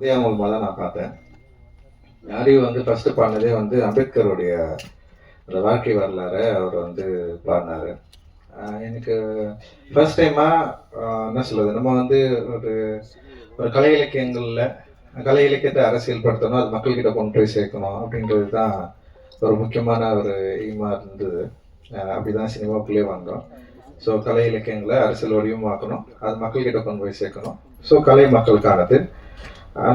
உதயா மூலமாக தான் நான் பார்த்தேன். அறிவு வந்து ஃபஸ்ட்டு பாடினதே வந்து அம்பேத்கருடைய வாழ்க்கை வரலாறு அவர் வந்து பாடினாரு. எனக்கு ஃபர்ஸ்ட் டைமாக என்ன சொல்வது நம்ம வந்து ஒரு ஒரு கலை இலக்கியங்களில் கலை இலக்கியத்தை அரசியல் படுத்தணும் அது மக்கள்கிட்ட கொண்டு போய் சேர்க்கணும் அப்படின்றது தான் ஒரு முக்கியமான ஒரு எய்மாக இருந்தது. அப்படி அப்படிதான் சினிமாக்குள்ளே வந்தோம். ஸோ கலை இலக்கியங்களை அரசியல் வடிவமாக்கணும் அது மக்கள்கிட்ட கொண்டு போய் சேர்க்கணும். ஸோ கலை மக்களுக்கானது.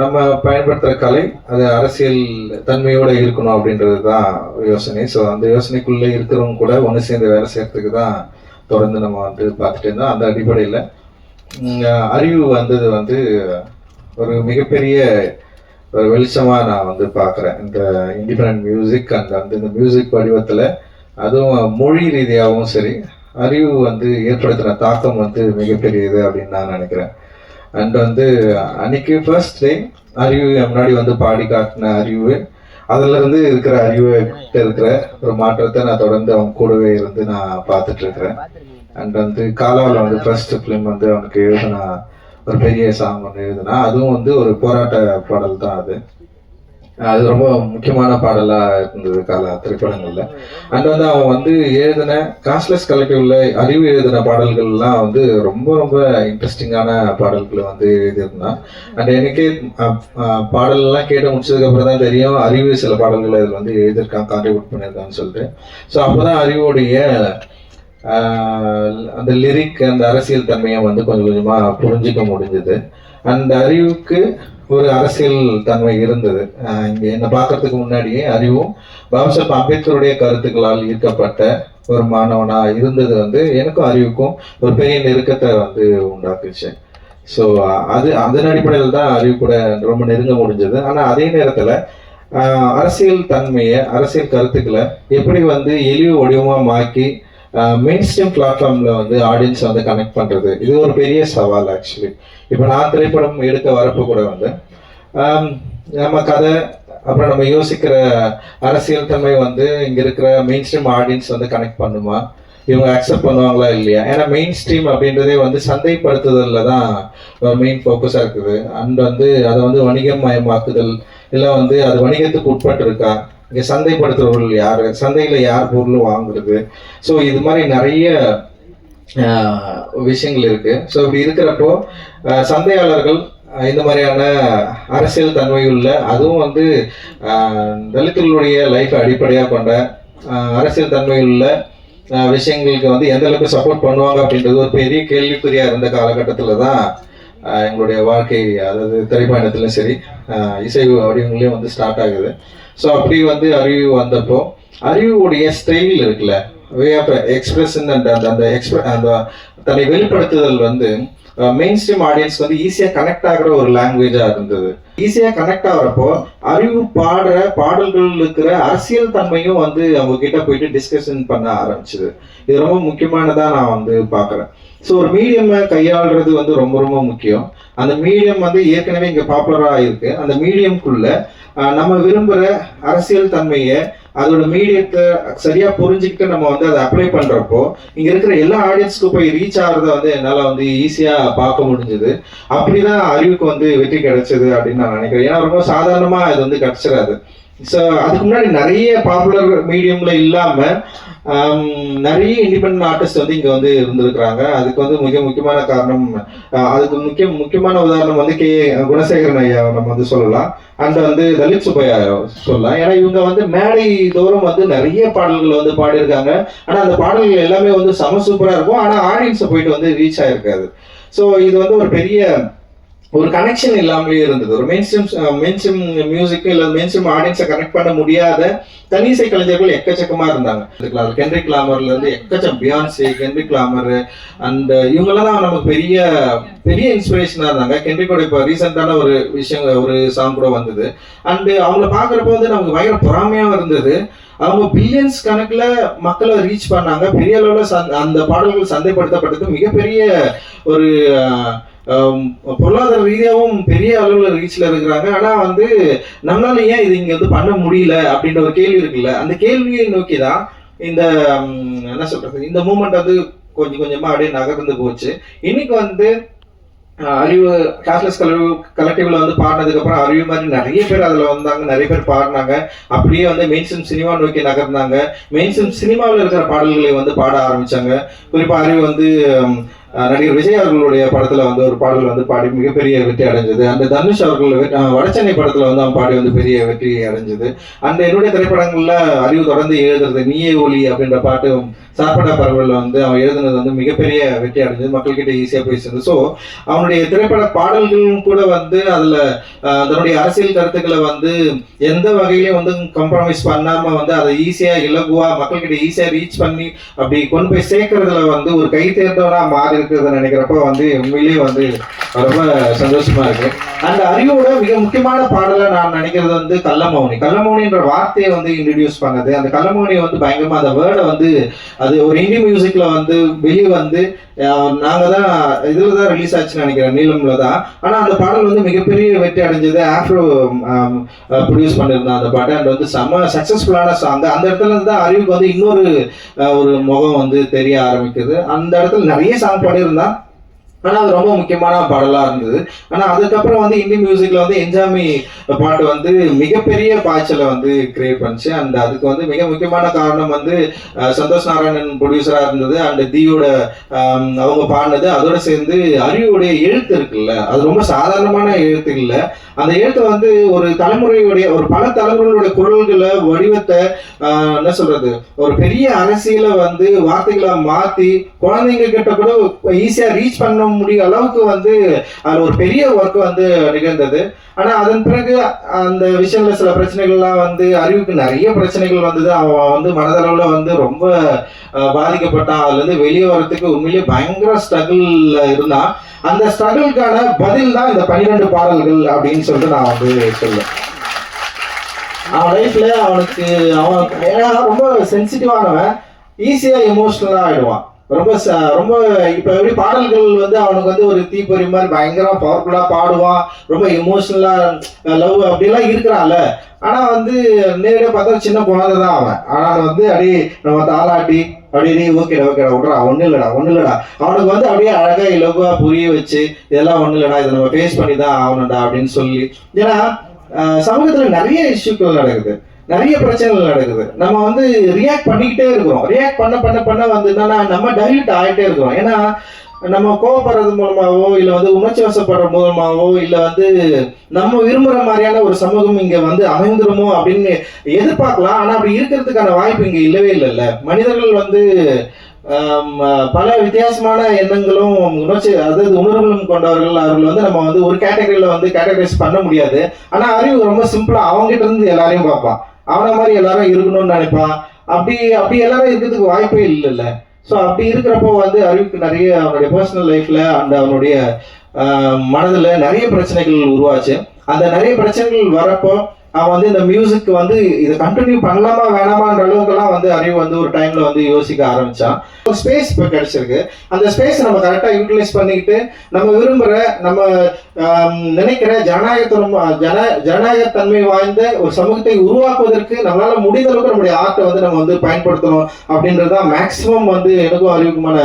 நம்ம பயன்படுத்துகிற கலை அது அரசியல் தன்மையோட இருக்கணும் அப்படின்றது தான் யோசனை. ஸோ அந்த யோசனைக்குள்ளே இருக்கிறவங்க கூட ஒன்று சேர்ந்து வேலை செய்கிறதுக்கு தான் தொடர்ந்து நம்ம வந்து பார்த்துட்டு இருந்தோம். அந்த அடிப்படையில் அறிவு வந்தது வந்து ஒரு மிகப்பெரிய ஒரு வெளிச்சமாக நான் வந்து பார்க்குறேன். இந்த இண்டிபெண்ட் மியூசிக் அந்த அந்த இந்த மியூசிக் வடிவத்தில் அதுவும் மொழி ரீதியாகவும் சரி அறிவு வந்து ஏற்படுத்தின தாக்கம் வந்து மிகப்பெரியது அப்படின்னு நான் நினைக்கிறேன். அண்ட் வந்து அன்னைக்கு ஃபர்ஸ்ட் டைம் அறிவு முன்னாடி வந்து பாடி காட்டின அறிவு அதுல இருந்து இருக்கிற அறிவு இருக்கிற ஒரு மாற்றத்தை நான் தொடர்ந்து அவன் கூடவே இருந்து நான் பார்த்துட்டு இருக்கிறேன். அண்ட் வந்து காலாவில் வந்து ஃபர்ஸ்ட் ஃபிலிம் வந்து அவனுக்கு எழுதினா ஒரு பெரிய சாங் ஒன்று எழுதுனா அதுவும் வந்து ஒரு போராட்ட பாடல் தான் அது. அது ரொம்ப முக்கியமான பாடலா இருந்தது கால திரைப்படங்கள்ல. அண்ட் வந்து அவன் வந்து எழுதின காஸ்ட்லெஸ் கலெக்டிவ்ல அறிவு எழுதின பாடல்கள்லாம் வந்து ரொம்ப ரொம்ப இன்ட்ரெஸ்டிங்கான பாடல்களை வந்து எழுதியிருந்தான். அண்ட் எனக்கே அஹ், பாடல்லாம் கேட்டு முடிச்சதுக்கு அப்புறம் தான் தெரியும். அறிவு சில பாடல்களை இதில் வந்து எழுதியிருக்கான் கான்ட்ரிபியூட் பண்ணியிருக்கான்னு சொல்லிட்டு. ஸோ அப்போதான் அறிவுடைய ஆஹ், அந்த லிரிக் அந்த அரசியல் தன்மையை வந்து கொஞ்சம் கொஞ்சமா புரிஞ்சிக்க முடிஞ்சது. அந்த அறிவுக்கு ஒரு அரசியல் தன்மை இருந்தது. இங்கே இங்க என்ன பார்க்கறதுக்கு முன்னாடியே அறிவும் பாபாசாஹ் அம்பேத்கருடைய கருத்துக்களால் ஈர்க்கப்பட்ட ஒரு மாணவனா இருந்தது வந்து எனக்கும் அறிவுக்கும் ஒரு பெரிய நெருக்கத்தை வந்து உண்டாக்குச்சு. ஸோ அது அதன் அடிப்படையில் தான் அறிவு கூட ரொம்ப நெருங்க முடிஞ்சது. ஆனால் அதே நேரத்தில் அரசியல் தன்மையை அரசியல் கருத்துக்களை எப்படி வந்து எளிய வடிவமாக மாக்கி மெயின் ஸ்ட்ரீம் பிளாட்ஃபார்மில் வந்து ஆடியன்ஸ் வந்து கனெக்ட் பண்ணுறது இது ஒரு பெரிய சவால் ஆக்சுவலி இப்போ நான் திரைப்படம் எடுக்க வரப்போ கூட வந்து நம்ம கதை அப்புறம் நம்ம யோசிக்கிற அரசியல் தன்மை வந்து இங்கே இருக்கிற மெயின் ஸ்ட்ரீம் ஆடியன்ஸ் வந்து கனெக்ட் பண்ணுமா? இவங்க அக்செப்ட் பண்ணுவாங்களா இல்லையா? ஏன்னா மெயின் ஸ்ட்ரீம் அப்படின்றதே வந்து சந்தைப்படுத்துதலில் தான் மெயின் ஃபோக்கஸாக இருக்குது. அண்ட் வந்து அதை வந்து வணிகம் மயமாக்குதல் இல்லை வந்து அது வணிகத்துக்கு உட்பட்டு இருக்கா இங்கே சந்தைப்படுத்துறவர்கள் யார்? சந்தையில் யார் பொருள் வாங்குறது? ஸோ இது மாதிரி நிறைய விஷயங்கள் இருக்கு. ஸோ இப்படி இருக்கிறப்போ சந்தையாளர்கள் இந்த மாதிரியான அரசியல் தன்மை உள்ள அதுவும் வந்து தலித்துகளுடைய லைஃப்பை அடிப்படையாக கொண்ட அரசியல் தன்மை உள்ள விஷயங்களுக்கு வந்து எந்த அளவுக்கு சப்போர்ட் பண்ணுவாங்க அப்படின்றது ஒரு பெரிய கேள்விக்குறியா இருந்த காலகட்டத்தில் தான் எங்களுடைய வாழ்க்கை அதாவது திரைப்பயணத்திலும் சரி இசை வடிவங்களையும் வந்து ஸ்டார்ட் ஆகுது. ஸோ அப்படி வந்து அறிவு வந்தப்போ அறிவுடைய ஸ்டைல் இருக்குல்ல வே ஆஃப் எக்ஸ்பிரஷன் அண்ட் அந்த அந்த எக்ஸ்பிர அந்த தன்னை வெளிப்படுத்துதல் வந்து மெயின் ஸ்ட்ரீம் ஆடியன்ஸ் வந்து ஈஸியாக கனெக்ட் ஆகிற ஒரு லாங்குவேஜாக இருந்தது. ஈஸியாக கனெக்ட் ஆகிறப்போ அறிவு பாடுற பாடல்கள் இருக்கிற அரசியல் தன்மையும் வந்து அவங்க கிட்ட போயிட்டு டிஸ்கஷன் பண்ண ஆரம்பிச்சது. இது ரொம்ப முக்கியமானதா நான் வந்து பார்க்குறேன் ஸோ ஒரு மீடியமை கையாளுறது வந்து ரொம்ப ரொம்ப முக்கியம். அந்த மீடியம் வந்து ஏற்கனவே இங்கே பாப்புலராக இருக்கு. அந்த மீடியம்குள்ளே நம்ம விரும்புகிற அரசியல் தன்மையை அதோட மீடியத்தை சரியா புரிஞ்சுக்கிட்டு நம்ம வந்து அதை அப்ளை பண்றப்போ இங்க இருக்கிற எல்லா ஆடியன்ஸ்க்கு போய் ரீச் ஆகிறத வந்து என்னால வந்து ஈஸியாக பார்க்க முடிஞ்சது. அப்படிதான் அறிவுக்கு வந்து வெற்றி கிடைச்சது அப்படின்னு நான் நினைக்கிறேன். ஏன்னா ரொம்ப சாதாரணமா இது வந்து கிடைச்சிடாது ஸோ அதுக்கு முன்னாடி நிறைய பாப்புலர் மீடியம்ல இல்லாம um, நிறைய இண்டிபெண்ட் ஆர்டிஸ்ட் வந்து இங்க வந்து இருந்திருக்கிறாங்க. அதுக்கு வந்து மிக முக்கியமான காரணம் அதுக்கு முக்கிய முக்கியமான உதாரணம் வந்து கே குணசேகரன் ஐயா நம்ம வந்து சொல்லலாம். அண்ட் வந்து தலித் சுப்பையா சொல்லலாம். ஏன்னா இவங்க வந்து மேடை தோறும் வந்து நிறைய பாடல்கள் வந்து பாடியிருக்காங்க. ஆனா அந்த பாடல்கள் எல்லாமே வந்து செம சூப்பரா இருக்கும். ஆனா ஆடியன்ஸை போயிட்டு வந்து ரீச் ஆயிருக்காது. ஸோ இது வந்து ஒரு பெரிய ஒரு கனெக்ஷன் இல்லாமலே இருந்தது. ஒரு main stream main stream music இல்லை மெயின் ஸ்ட்ரீம் ஆடியன்ஸை கனெக்ட் பண்ண முடியாத தனிசை கலைஞர்கள் எக்கச்சக்கமா இருந்தாங்க. கென்ரி கிளாமர்ல இருந்து எக்கச்சம் பியான்சி கென்ரி கிளாமர் அண்ட் இவங்கெல்லாம் தான் நமக்கு பெரிய பெரிய இன்ஸ்பிரேஷனா இருந்தாங்க. கென்ரிக்கோட இப்போ ரீசெண்டான ஒரு விஷயம் ஒரு சாங் கூட வந்தது. அண்ட் அவங்கள பார்க்குறப்போ வந்து நமக்கு பயங்கர பொறாமையாகவும் இருந்தது. அவங்க பில்லியன்ஸ் கணக்குல மக்களை ரீச் பண்ணாங்க. பெரிய அளவில் அந்த பாடல்கள் சந்தைப்படுத்தப்பட்டது. மிகப்பெரிய ஒரு பொருளாதார ரீதியாகவும் பெரிய அளவில் ரீச்சில் இருக்கிறாங்க. ஆனால் வந்து நம்மளால ஏன் இது இங்கே வந்து பண்ண முடியல அப்படின்ற ஒரு கேள்வி இருக்குல்ல? அந்த கேள்வியை நோக்கி தான் இந்த என்ன சொல்றது இந்த மூமெண்ட் வந்து கொஞ்சம் கொஞ்சமாக அப்படியே நகர்ந்து போச்சு. இன்னைக்கு வந்து அறிவு கேஷ்லெஸ் கலவு கலெக்டிவ்ல வந்து பாடினதுக்கப்புறம் அறிவு மாதிரி நிறைய பேர் அதில் வந்தாங்க நிறைய பேர் பாடினாங்க. அப்படியே வந்து மெயின்ஸ்ட்ரீம் சினிமா நோக்கி நகர்ந்தாங்க. மெயின்ஸ்ட்ரீம் சினிமாவில் இருக்கிற பாடல்களை வந்து பாட ஆரம்பித்தாங்க குறிப்பாக அறிவு வந்து நடிகர் விஜய் அவர்களுடைய படத்துல வந்து ஒரு பாடல் வந்து பாடி மிகப்பெரிய வெற்றி அடைஞ்சது. அந்த தனுஷ் அவர்கள் வடச்சென்னை படத்துல வந்து அவன் பாடி வந்து பெரிய வெற்றி அடைஞ்சது. அந்த என்னுடைய திரைப்படங்கள்ல அறிவு தொடர்ந்து எழுதுறது நீயே ஒலி அப்படின்ற பாட்டு சாப்பாடா பரவலில் வந்து அவன் எழுதுனது வந்து மிகப்பெரிய வெற்றி அடைஞ்சது. மக்கள்கிட்ட ஈஸியா போய் சேர்ந்து ஸோ அவனுடைய திரைப்பட பாடல்களும் கூட வந்து அதுல தன்னுடைய அரசியல் கருத்துக்களை வந்து எந்த வகையிலையும் வந்து கம்ப்ரமைஸ் பண்ணாம வந்து அதை ஈஸியா இலகுவா மக்கள்கிட்ட ஈஸியா ரீச் பண்ணி அப்படி கொண்டு போய் சேர்க்கறதுல வந்து ஒரு கை தேர்ந்தவனா மாறி இருக்கிறத நினைக்கிறப்ப வந்து உண்மையிலேயே வந்து ரொம்ப சந்தோஷமா இருக்கு. அந்த அறிவோட மிக முக்கியமான பாடலை நான் நினைக்கிறது வந்து கள்ளமௌனி. கள்ளமௌனின்ற வார்த்தையை வந்து இன்ட்ரடியூஸ் பண்ணது. அந்த கள்ளமௌனி வந்து பயங்கரமா அந்த வேர்டை வந்து அது ஒரு இந்தி மியூசிக்ல வந்து வெளியே வந்து நாங்க தான் இதுல தான் ரிலீஸ் ஆச்சுன்னு நினைக்கிறேன். நீளம்ல தான். ஆனா அந்த பாடல் வந்து மிகப்பெரிய வெற்றி அடைஞ்சது. ஆஃப்ரோ ப்ரொடியூஸ் பண்ணியிருந்தான் அந்த பாட்டு. அண்ட் வந்து செம்ம சக்சஸ்ஃபுல்லான சாங் அந்த இடத்துல இருந்து தான் அறிவுக்கு வந்து இன்னொரு ஒரு முகம் வந்து தெரிய ஆரம்பிக்குது. அந்த இடத்துல நிறைய சாங் பாடியிருந்தான். ஆனால் அது ரொம்ப முக்கியமான பாடலாக இருந்தது. ஆனால் அதுக்கப்புறம் வந்து இந்தி மியூசிக்கில் வந்து என்ஜாமி பாட்டு வந்து மிகப்பெரிய பாய்ச்சலை வந்து கிரியேட் பண்ணுச்சு. அண்ட் அதுக்கு வந்து மிக முக்கியமான காரணம் வந்து சந்தோஷ் நாராயணன் ப்ரொடியூசராக இருந்தது. அண்ட் தீயோட அவங்க பாடினது. அதோட சேர்ந்து அறிவுடைய எழுத்து இருக்குல்ல அது ரொம்ப சாதாரணமான எழுத்து இல்லை. அந்த எழுத்து வந்து ஒரு தலைமுறையுடைய ஒரு பல தலைமுறைகளுடைய குரல்களை வடிவத்தை என்ன சொல்றது ஒரு பெரிய அரசியலை வந்து வார்த்தைகளை மாற்றி குழந்தைங்க கிட்ட கூட ஈஸியாக ரீச் பண்ண முடிய அளவுக்கு வந்து அதில் ஒரு பெரிய ஒர்க் வந்து நிகழ்ந்தது. ஆனால் அதன் பிறகு அந்த விஷயங்கள் சில பிரச்சனைகள்லாம் வந்து அறிவுக்கு நிறைய பிரச்சனைகள் வந்தது. அவன் வந்து மனதளவில் வந்து ரொம்ப பாதிக்கப்பட்டான். அதுலேருந்து வெளியே வரத்துக்கு உண்மையிலேயே பயங்கர ஸ்ட்ரகிளில் இருந்தான். அந்த ஸ்ட்ரகிளுக்கான பதில் தான் இந்த பன்னிரெண்டு பாடல்கள் அப்படின்னு சொல்லிட்டு நான் வந்து சொல்லுவேன் அவன் லைஃப்ல அவனுக்கு அவன் ஏன்னா ரொம்ப சென்சிட்டிவானவன் ஈஸியா எமோஷனலா ஆயிடுவான். ரொம்ப ச- ரொம்ப இப்ப எப்படி பாடல்கள் வந்து அவனுக்கு வந்து ஒரு தீப்பொறி மாதிரி பயங்கரமா பவர்ஃபுல்லா பாடுவான் ரொம்ப எமோஷனலா லவ் அப்படிலாம் இருக்கிறான்ல. ஆனா வந்து நேரடியா பார்த்தா சின்ன குழந்தை தான் அவன். ஆனா வந்து அப்படியே நம்ம தாளாட்டி அப்படியே நீ ஓகேடா ஓகேடா விட்றா ஒன்றும் இல்லடா ஒன்றும் இல்லடா. அவனுக்கு வந்து அப்படியே அழகா இலகுவா புரிய வச்சு இதெல்லாம் ஒன்றும் இல்லடா இதை நம்ம ஃபேஸ் பண்ணி தான் ஆகணும்டா அப்படின்னு சொல்லி. ஏன்னா சமூகத்தில் சமூகத்துல நிறைய இஷ்யூக்கள் நடக்குது. நிறைய பிரச்சனைகள் நடக்குது. நம்ம வந்து ரியாக்ட் பண்ணிக்கிட்டே இருக்கிறோம். ரியாக்ட் பண்ண பண்ண பண்ண வந்து என்னன்னா நம்ம டைல்யூட் ஆகிட்டே இருக்கிறோம். ஏன்னா நம்ம கோவப்படுறது மூலமாகவோ இல்லை வந்து உணர்ச்சி வசப்படுற மூலமாகவோ இல்லை வந்து நம்ம விரும்புகிற மாதிரியான ஒரு சமூகம் இங்கே வந்து அமைந்துருமோ அப்படின்னு எதிர்பார்க்கலாம். ஆனால் அப்படி இருக்கிறதுக்கான வாய்ப்பு இங்கே இல்லவே இல்லைல்ல மனிதர்கள் வந்து பல வித்தியாசமான எண்ணங்களும் உணர்ச்சி அதாவது உணர்வுகளும் கொண்டவர்கள் அவர்கள் வந்து நம்ம வந்து ஒரு கேட்டகரியில வந்து கேட்டகரைஸ் பண்ண முடியாது. ஆனா அறிவு ரொம்ப சிம்பிளா அவங்ககிட்ட இருந்து எல்லாரையும் பார்ப்பான். அவனை மாதிரி எல்லாரும் இருக்கணும்னு நினைப்பான். அப்படி அப்படி எல்லாரும் இருக்கிறதுக்கு வாய்ப்பே இல்லைல்ல. ஸோ அப்படி இருக்கிறப்போ வந்து அறிவுக்கு நிறைய அவனுடைய பர்சனல் லைஃப்ல அண்ட் அவனுடைய மனதில் மனதுல நிறைய பிரச்சனைகள் உருவாச்சு. அந்த நிறைய பிரச்சனைகள் வரப்போ அவன் வந்து இந்த மியூசிக் வந்து இதை கண்டினியூ பண்ணலாமா வேணாமான்ற அளவுக்குலாம் வந்து அறிவு வந்து ஒரு டைம்ல வந்து யோசிக்க ஆரம்பிச்சான். ஒரு ஸ்பேஸ் இப்போ கிடைச்சிருக்கு. அந்த ஸ்பேஸ் நம்ம கரெக்டாக யூட்டிலைஸ் பண்ணிக்கிட்டு நம்ம விரும்புகிற நம்ம நினைக்கிற ஜனநாயகத்தனம் ஜன ஜனநாயகத்தன்மை வாய்ந்த ஒரு சமூகத்தை உருவாக்குவதற்கு நம்மளால முடிந்த அளவுக்கு நம்முடைய ஆர்ட்டை வந்து நம்ம வந்து பயன்படுத்தணும் அப்படின்றது தான் மேக்ஸிமம் வந்து எனக்கும் அறிவுக்குமான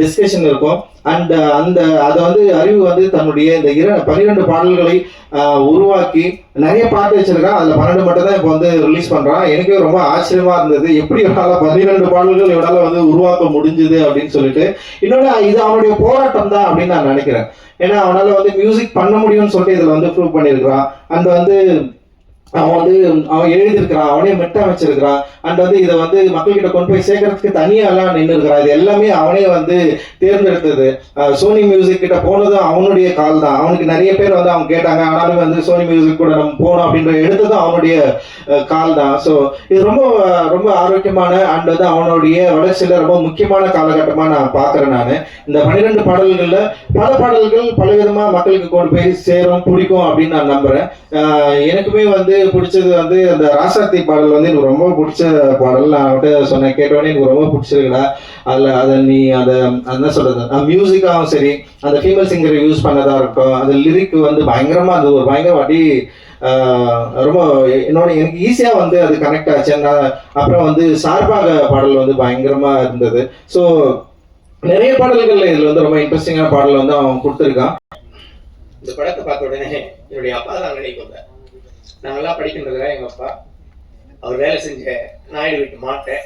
டிஸ்கஷன் இருக்கும். அண்ட் அந்த அதை வந்து அறிவு வந்து தன்னுடைய இந்த இர பன்னிரெண்டு பாடல்களை உருவாக்கி நிறைய பாட்டு வச்சிருக்கான். அதுல பன்னெண்டு மட்டும் தான் இப்போ வந்து ரிலீஸ் பண்றான். எனக்கே ரொம்ப ஆச்சரியமா இருந்தது. எப்படி இவனால் பன்னிரெண்டு பாடல்கள் இவனால் வந்து உருவாக்க முடிஞ்சுது அப்படின்னு சொல்லிட்டு. இன்னொன்று இது அவனுடைய போராட்டம் தான் அப்படின்னு நான் நினைக்கிறேன். ஏன்னா அவனால வந்து மியூசிக் பண்ண முடியும்னு சொல்லிட்டு இதில் வந்து ப்ரூவ் பண்ணியிருக்கிறான் அந்த வந்து அவன் வந்து அவன் எழுதியிருக்கிறான் அவனே மெட்ட அமைச்சிருக்கிறான் அண்ட் வந்து இதை வந்து மக்கள்கிட்ட கொண்டு போய் சேர்க்கறதுக்கு தனியா எல்லாம் நின்று இருக்கிறான். இது எல்லாமே அவனே வந்து தேர்ந்தெடுத்தது. சோனி மியூசிக் கிட்ட போனதும் அவனுடைய கால் தான். அவனுக்கு நிறைய பேர் வந்து அவங்க கேட்டாங்க ஆனாலும் வந்து சோனி மியூசிக் கூட நம்ம போனோம் அப்படின்ற எடுத்ததும் அவனுடைய கால் தான். ஸோ இது ரொம்ப ரொம்ப ஆரோக்கியமான அண்ட் வந்து அவனுடைய வளர்ச்சியில ரொம்ப முக்கியமான காலகட்டமா நான் பார்க்குறேன் நான். இந்த பன்னிரெண்டு பாடல்கள்ல பல பாடல்கள் பல விதமா மக்களுக்கு கொண்டு போய் சேரும் பிடிக்கும் அப்படின்னு நான் நம்புறேன். எனக்குமே வந்து பிடிச்சது வந்து அந்த ராசாத்தி பாடல் வந்து எனக்கு ரொம்ப பிடிச்ச பாடல். நான் அவன்கிட்ட சொன்னேன் கேட்டோடனே எனக்கு ரொம்ப பிடிச்சிருக்குடா. அதில் அதை நீ அதை அது என்ன சொல்றது மியூசிக்காகவும் சரி அந்த ஃபீமேல் சிங்கரை யூஸ் பண்ணதா இருக்கும் அந்த லிரிக் வந்து பயங்கரமா அது ஒரு பயங்கர வாட்டி ஆஹ் ரொம்ப என்னோட எனக்கு ஈஸியாக வந்து அது கனெக்ட் ஆச்சு. அப்புறம் வந்து சார்பாக பாடல் வந்து பயங்கரமா இருந்தது. ஸோ நிறைய பாடல்கள் இதுல வந்து ரொம்ப இன்ட்ரெஸ்டிங்கான பாடல் வந்து அவன் கொடுத்துருக்கான். இந்த படத்தை பார்த்த உடனே என்னுடைய அப்பா தான் நினைக்கு வந்தார் நல்லா படிக்கின்றதுல எங்க அப்பா அவர் வேலை செஞ்ச நாயுடு வீட்டு மாட்டேன்.